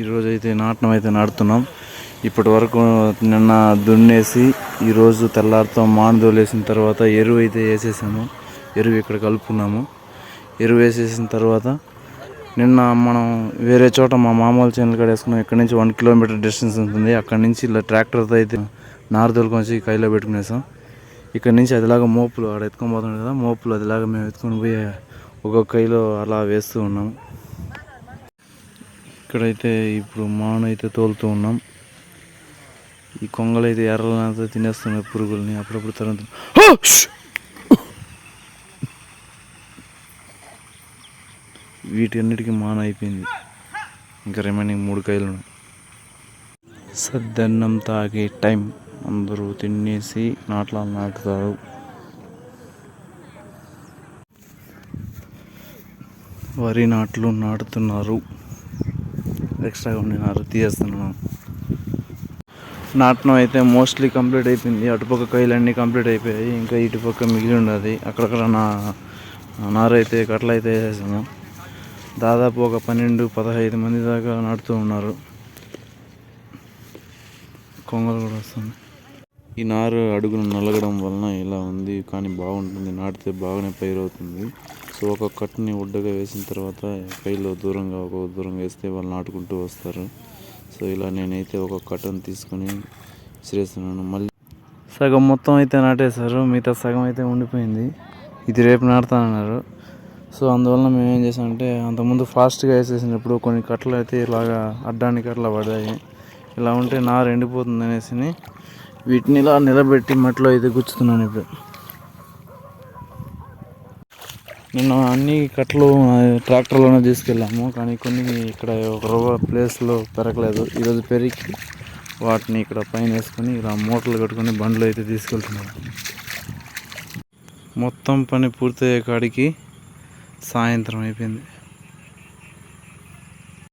ఈరోజు అయితే నాటనం అయితే నాటుతున్నాం ఇప్పటి వరకు నిన్న దున్నేసి ఈరోజు తెల్లారితో మాను వేసిన తర్వాత ఎరువు అయితే వేసేసాము. ఎరువు ఇక్కడ కలుపుకున్నాము. ఎరువు వేసేసిన తర్వాత నిన్న మనం వేరే చోట మా మామూలు చేనులు కాడ వేసుకున్నాం. ఇక్కడ నుంచి వన్ కిలోమీటర్ డిస్టెన్స్ ఉంటుంది. అక్కడ నుంచి ఇలా ట్రాక్టర్తో అయితే నారదోలు కొంచెం కైలో పెట్టుకునేసాం. ఇక్కడ నుంచి అదిలాగా మోపులు ఆడ ఎత్తుకొని పోతుండే కదా మోపులు అదిలాగా మేము ఎత్తుకొని పోయి ఒక్కొక్క కైలో అలా వేస్తూ ఉన్నాము ఇక్కడైతే ఇప్పుడు మాను అయితే తోలుతూ ఉన్నాం. ఈ కొంగలు అయితే ఎర్రలతో తినేస్తున్నాయి పురుగుల్ని. అప్పుడప్పుడు తర్వాత వీటన్నిటికీ మాన అయిపోయింది. ఇంకా రిమైనింగ్ మూడు కాయలు ఉన్నాయి సద్దన్నం తాగే టైం. అందరూ తినేసి నాట్లా నాటుతారు. వరి నాట్లు నాటుతున్నారు. ఎక్స్ట్రాగా ఉండినారు తీసేస్తున్నాను నాటనం అయితే మోస్ట్లీ కంప్లీట్ అయిపోయింది. అటుపక్క కాయలు అన్నీ కంప్లీట్ అయిపోయాయి. ఇంకా ఇటుపక్క మిగిలి ఉన్నది. అక్కడక్కడ నా నారు అయితే కట్టలు అయితే వేసేసాము. దాదాపు ఒక పన్నెండు పదహైదు మంది దాకా నాటుతూ ఉన్నారు. కొంగలు కూడా వస్తుంది ఈ నారు అడుగును నలగడం వలన ఇలా ఉంది కానీ బాగుంటుంది. నాటితే బాగానే పైరు అవుతుంది సో ఒక కట్టుని ఉడ్డగా వేసిన తర్వాత పైలో దూరంగా ఒక దూరంగా వేస్తే వాళ్ళు నాటుకుంటూ వస్తారు. సో ఇలా నేనైతే ఒక కట్టను తీసుకొని విసిరేస్తున్నాను. మళ్ళీ సగం మొత్తం అయితే నాటేశారు. మిగతా సగం అయితే ఉండిపోయింది. ఇది రేపు నాటుతానన్నారు. సో అందువల్ల మేము ఏం చేసామంటే అంతకుముందు ఫాస్ట్గా వేసేసినప్పుడు కొన్ని కట్టలు అయితే ఇలాగా అడ్డానికి అట్లా పడ్డాయి. ఇలా ఉంటే నారు ఎండిపోతుంది అనేసి వీటిని ఇలా నిలబెట్టి మట్టిలో అయితే గుచ్చుతున్నాను ఇప్పుడు. నిన్న అన్ని కట్టలు ట్రాక్టర్లోనే తీసుకెళ్ళాము కానీ కొన్ని ఇక్కడ ఒక రవ్వ ప్లేస్లో పెరగలేదు. ఈరోజు పెరిగి వాటిని ఇక్కడ పైన వేసుకొని ఇలా మూటలు కట్టుకొని బండ్లు అయితే తీసుకెళ్తున్నాము. మొత్తం పని పూర్తయ్యే కాడికి సాయంత్రం అయిపోయింది.